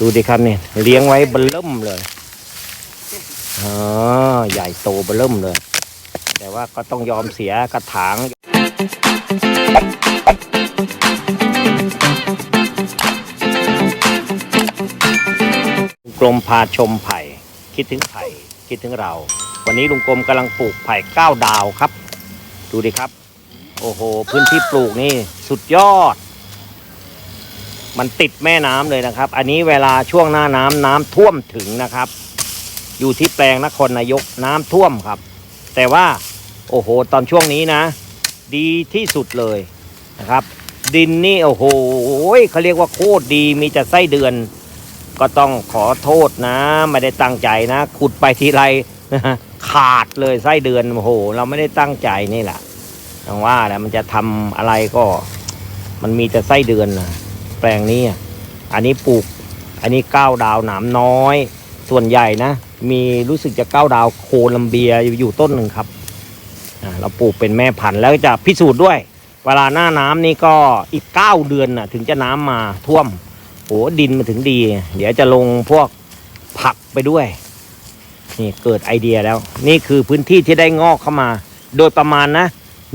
ดูดิครับนี่เลี้ยงไว้เบลิ่มเลยอ๋อใหญ่โตเบลิ่มเลย แต่ว่าก็ต้องยอมเสียกระถางกรมพาชมไผ่ คิดถึงไผ่ คิดถึงเรา วันนี้ลุงกรมกำลังปลูกไผ่เก้าดาวครับ ดูดิครับ โอ้โห พื้นที่ปลูกนี่สุดยอด มันติดแม่น้ำเลยนะครับ อันนี้เวลาช่วงหน้าน้ำน้ำท่วมถึงนะครับ อยู่ที่แปลงนครนายกน้ำท่วมครับ แต่ว่าโอ้โห ตอนช่วงนี้นะ ดีที่สุดเลยนะครับ ดินนี่โอ้โหเขาเรียกว่าโคตรดีมีแต่ไส้เดือน ก็ต้องขอโทษนะ ไม่ได้ตั้งใจนะ ขุดไปทีไรขาดเลยไส้เดือนโอ้โห เราไม่ได้ตั้งใจนี่แหละอย่างว่าแหละมันจะทำอะไรก็ มันมีแต่ไส้เดือนนะ แปลงนี้อะอันนี้ปลูก อันนี้ก้าวดาวหนามน้อย ส่วนใหญ่นะ มีรู้สึกจะก้าวดาวโคลัมเบียอยู่ต้นหนึ่งครับอ่าเราปลูกเป็นแม่พันธุ์แล้วจะพิสูจน์ด้วย เวลาหน้าน้ำนี่ก็อีกเก้าเดือนน่ะถึงจะน้ำมาท่วมโอ้ดินมันถึงดี เดี๋ยวจะลงพวกผักไปด้วย นี่เกิดไอเดียแล้ว นี่คือพื้นที่ที่ได้งอกเข้ามา โดยประมาณนะ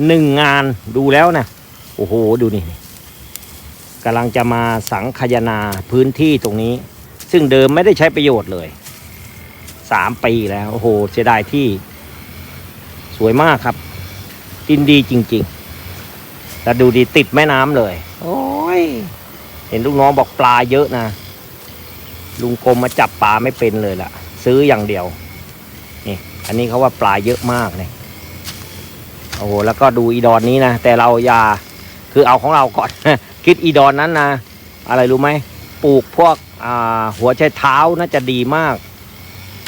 หนึ่งงานดูแล้วนะโอ้โห ดูนี่ กำลังจะมาสังคายนาพื้นที่ตรงนี้ ซึ่งเดิมไม่ได้ใช้ประโยชน์เลยสามปีแล้วโอ้โหเสียดายที่สวยมากครับ ดินดีจริงๆแล้วดูดีติดแม่น้ำเลย โอ้ย เห็นลูกน้องบอกปลาเยอะนะ ลุงกรมมาจับปลาไม่เป็นเลยล่ะ ซื้ออย่างเดียว นี่ อันนี้เขาว่าปลาเยอะมากเนี่ยโอ้โหแล้วก็ดูอีดอนนี้นะ แต่เราอย่าคือเอาของเราก่อน คิดอีดอนนั้นนะอะไรรู้ไหมปลูกพวกหัวไชเท้าน่าจะดีมาก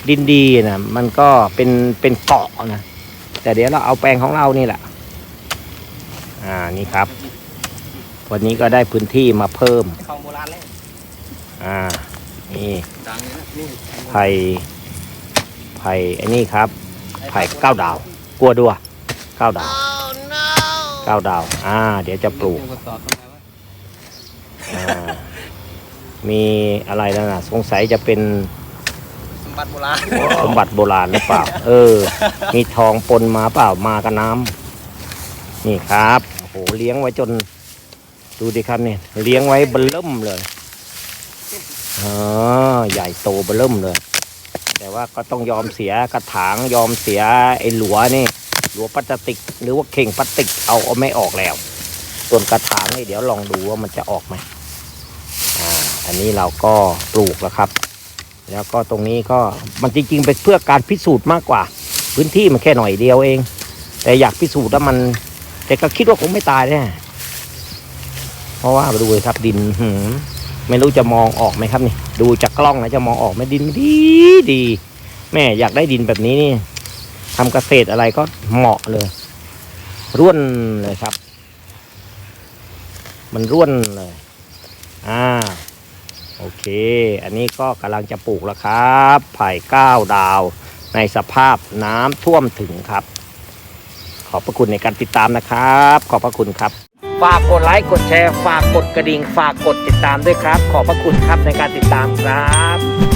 ดินดีนะมันก็เป็นเป็นเกาะนะแต่เดี๋ยวเราเอาแปลงของเรานี่แหละอ่านี่ครับ วันนี้ก็ได้พื้นที่มาเพิ่มของโบราณเลยอ่านี่ไผ่ไผ่ไอ้นี่ครับไผ่เก้าดาวกลัวดัวเก้าดาวเก้าดาว อ่า เดี๋ยวจะปลูก มีอะไรแล้วนะสงสัยจะเป็นสมบัติโบราณสมบัติโบราณหรือเปล่า เออ มีทองปนมาเปล่ามากับน้ำนี่ครับโอ้โหเลี้ยงไว้จน ดูดิครับเนี่ยเลี้ยงไว้เบลเริ่มเลยอ๋อใหญ่โตเบลเริ่มเลย แต่ว่าก็ต้องยอมเสียกระถางยอมเสียไอ้หลัวนี่หลัวพลาสติก หรือว่าเข่งพลาสติกเอาเอาไม่ออกแล้ว ส่วนกระถางนี่เดี๋ยวลองดูว่ามันจะออกไหม อันนี้เราก็ปลูกแล้วครับ แล้วก็ตรงนี้ก็มันจริงๆเป็นเพื่อการพิสูจน์มากกว่า พื้นที่มันแค่หน่อยเดียวเอง แต่อยากพิสูจน์ว่ามัน แต่ก็คิดว่าคงไม่ตายแน่เพราะว่าดูเลยครับดินหืมไม่รู้จะมองออกไหมครับนี่ ดูจากกล้องนะจะมองออกไหมดินดีดีแม่อยากได้ดินแบบนี้นี่ทำเกษตรอะไรก็เหมาะเลย ร่วนเลยครับ มันร่วนเลย อ่า โอเค อันนี้ก็กำลังจะปลูกแล้วครับไผ่เก้าดาว ในสภาพน้ำท่วมถึงครับ ขอบพระคุณในการติดตามนะครับ ขอบพระคุณครับ ฝากกดไลค์กดแชร์ ฝากกดกระดิ่ง ฝากกดติดตามด้วยครับ ขอบพระคุณครับในการติดตามครับ